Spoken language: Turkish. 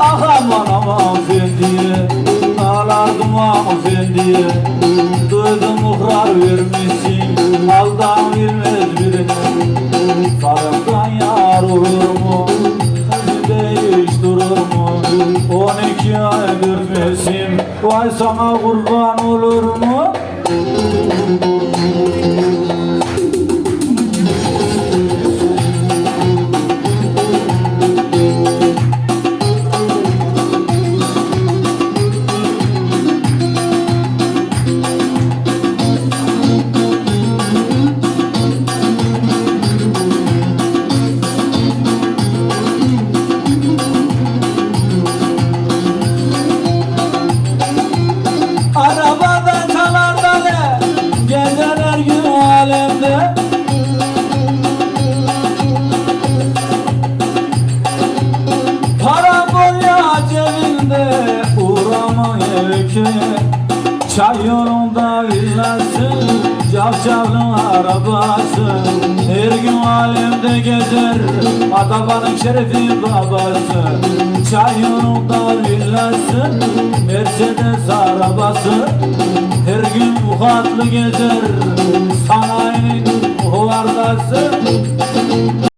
Ah ah efendiye Duydum muhrar vermişsin Aldan vermez birine Sarıktan yar olur mu? Hiç durur mu? On iki ay görmesim Vay sana kurban olur mu? Alemde. Para bol ya cebinde Uğrama köye Çay yolunda villası Cavcavlın arabası alemde gezer Atabanın şerefi babası. Çay yolunda villası Mercedes arabası. Her gün bu hatlı gezer Sanayinin huvardası